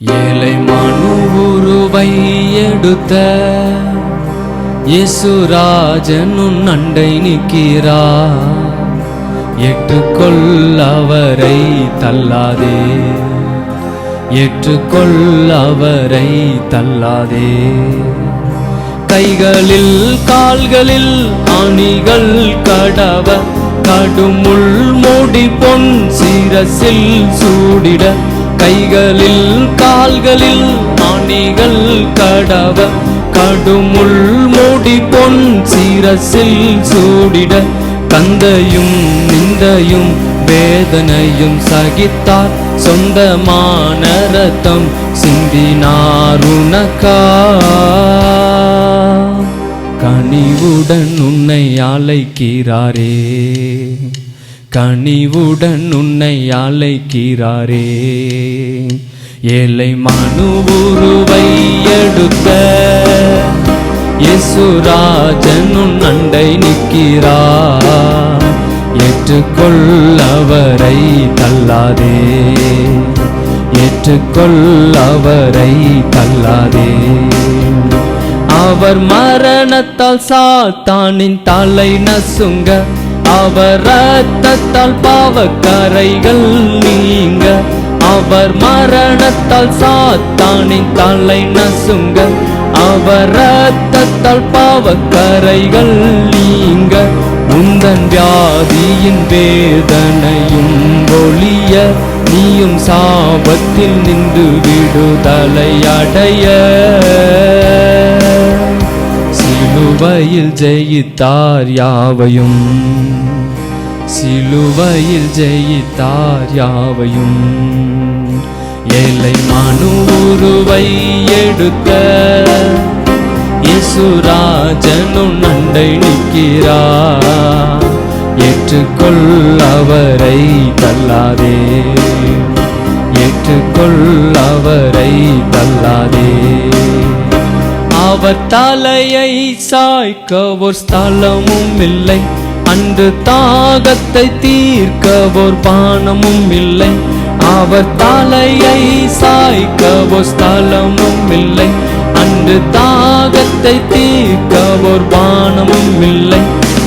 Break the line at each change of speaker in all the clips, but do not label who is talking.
ஏழை மனு உருவை எடுத்த இயேசுராஜன் நண்டை நிற்கிறா ஏற்றுக்கொள் அவரை தள்ளாதே. ஏற்றுக்கொள் அவரை தள்ளாதே. கைகளில் கால்களில் அணிகள் கடவ கடுமுள் மூடி பொன் சிரசில் சூடிட கைகளில் கால்களில் அணிகள் கடவ கடுமுள் மூடி பொன் சீரசில் சூடிட கந்தையும் நிந்தையும் வேதனையும் சகித்தார். சொந்தமான ரத்தம் சிந்தினார் உனக்கா? கனிவுடன் உன்னை அழைக்கிறாரே. கனிவுடன் உன்னை அழைக்கிறாரே. ஏழை மனு உருவை எடுத்த இயேசுராஜன் உன் அண்டை நிற்கிறார். ஏற்றுக்கொள் அவரை தள்ளாதே. ஏற்றுக்கொள் அவரை தள்ளாதே. அவர் மரணத்தால் சாத்தானின் தலை நசுங்க அவர் ரத்தத்தால் பாவக்கரைகள் நீங்க. அவர் மரணத்தால் சாத்தானின் தலை நசுங்க. அவர் ரத்தத்தால் பாவக்கரைகள் நீங்க. உந்தன் வியாதியின் வேதனையும் ஒளிய நீயும் சாபத்தில் நின்று விடுதலை அடைய. சிலுவையில் ஜெயித்தார் யாவையும்? சிலுவையில் ஜெயித்தார் யாவையும்? ஏழை மனு உருவை எடுத்த இசுராஜனும் நண்டை நிற்கிறார் ஏற்றுக்கொள் அவரை தள்ளாதே. ஏற்றுக்கொள் அவரை தள்ளாதே. அவர் தலையை சாய்க்க ஒரு ஸ்தலமும் இல்லை. அன்று தாகத்தை தீர்க்க ஒரு பானமும் இல்லை. அவர் தலையை சாய்க்க ஒரு ஸ்தலமும் இல்லை. அன்று தாகத்தை தீர்க்க ஒரு பானமும் இல்லை.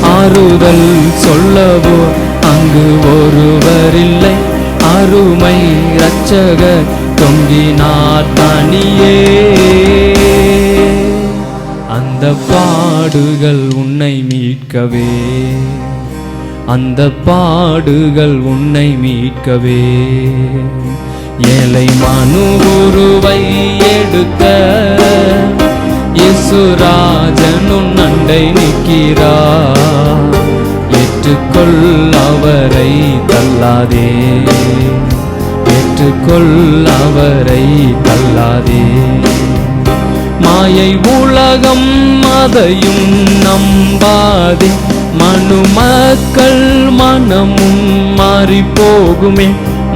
ஆறுதல் சொல்லவோ அங்கு ஒருவர் இல்லை. அருமை இரட்சகர் தொங்கினார் தனியே. அந்த பாடுகள் உன்னை மீட்கவே. அந்த பாடுகள் உன்னை மீட்கவே. ஏழை மனு உருவை எடுத்த இசுராஜனும் நண்டை நிற்கிறா. ஏற்றுக்கொள் அவரை தள்ளாதே. ஏற்றுக்கொள் அவரை தள்ளாதே. மாயை உலகம் அதையும் நம்பாதே. மனு மக்கள் மனமும் மாறி போகுமே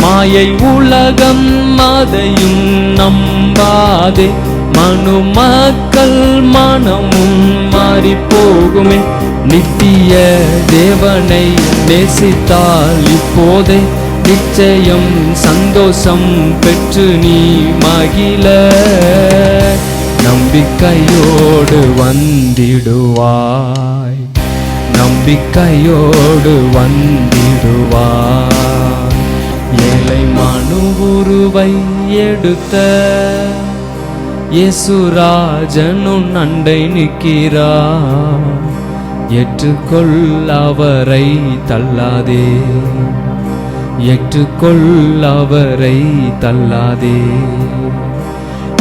மாயை உலகம் அதையும் நம்பாதே. மனு மக்கள் மனமும் மாறி போகுமே நித்திய தேவனை நேசித்தால் இப்போதே. நிச்சயம் சந்தோஷம் பெற்று நீ மகிழ. நம்பிக்கையோடு வந்திடுவாய். நம்பிக்கையோடு வந்திடுவாய். ஏழை மனு உருவை எடுத்த இயேசுராஜனும் அண்டை நிற்கிறார். ஏற்றுக்கொள் அவரை தள்ளாதே. ஏற்றுக்கொள் அவரை தள்ளாதே.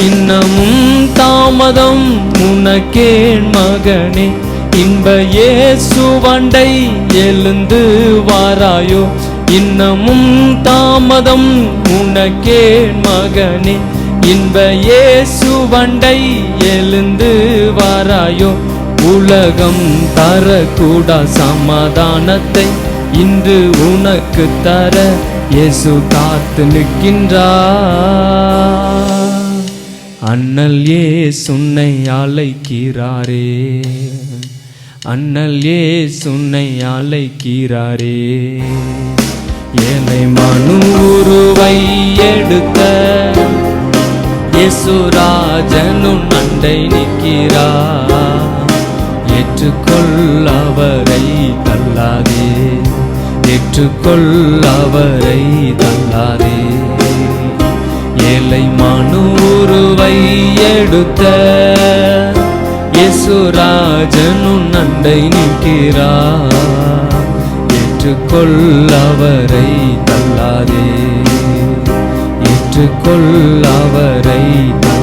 இன்னமும் தாமதம். உனக்கேன் மகனே இன்ப இயேசுவண்டை எழுந்து வாராயோ. இன்னமும் தாமதம். உனக்கே மகனே இன்ப இயேசுவண்டை எழுந்து வாராயோ. உலகம் தரக்கூடா சமாதானத்தை இன்று உனக்கு தர. இயேசு காத்து நிற்கின்றார். அண்ணல் ஏ சுன்னை அழைக்கிறாரே. அண்ணல் ஏ சுன்னை அழைக்கிறாரே. என்னை மனு உருவை எடுக்க இயேசுராஜனும் அண்டை நிற்கிறார் ஏற்றுக்கொள் அவரை தள்ளாதே. ஏற்றுக்கொள் அவரை தள்ளாதே. ஏழை மனு உருவை எடுத்த இயேசுராஜனும் நண்டை நிற்கிறார். ஏற்றுக்கொள் அவரை தள்ளாதே. ஏற்றுக்கொள் அவரை தள்ளாதே